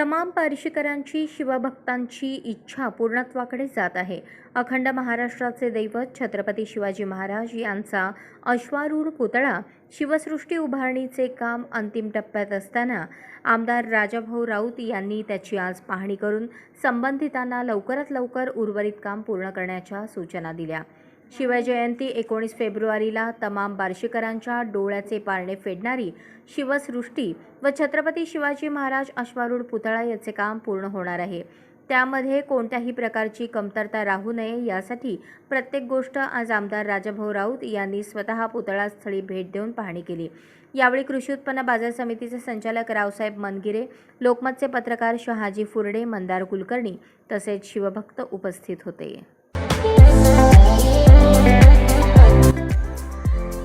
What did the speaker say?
तमाम पारशीकरांची शिवभक्तांची इच्छा पूर्णत्वाकडे जात आहे. अखंड महाराष्ट्राचे दैवत छत्रपती शिवाजी महाराज यांचा अश्वारूढ पुतळा शिवसृष्टी उभारणीचे काम अंतिम टप्प्यात असताना आमदार राजाभाऊ राऊत यांनी त्याची आज पाहणी करून संबंधितांना लवकरात लवकर उर्वरित काम पूर्ण करण्याच्या सूचना दिल्या. शिवजयंती एकोणीस फेब्रुवारीला तमाम बार्शीकरांच्या डोळ्याचे पारणे फेडणारी शिवसृष्टी व छत्रपती शिवाजी महाराज अश्वारूढ पुतळा याचे काम पूर्ण होणार आहे. त्यामध्ये कोणत्याही प्रकारची कमतरता राहू नये यासाठी प्रत्येक गोष्ट आज आमदार राजाभाऊ राऊत यांनी स्वतः पुतळास्थळी भेट देऊन पाहणी केली. यावेळी कृषी उत्पन्न बाजार समितीचे संचालक रावसाहेब मनगिरे लोकमतचे पत्रकार शहाजी फुरडे मंदार कुलकर्णी तसेच शिवभक्त उपस्थित होते.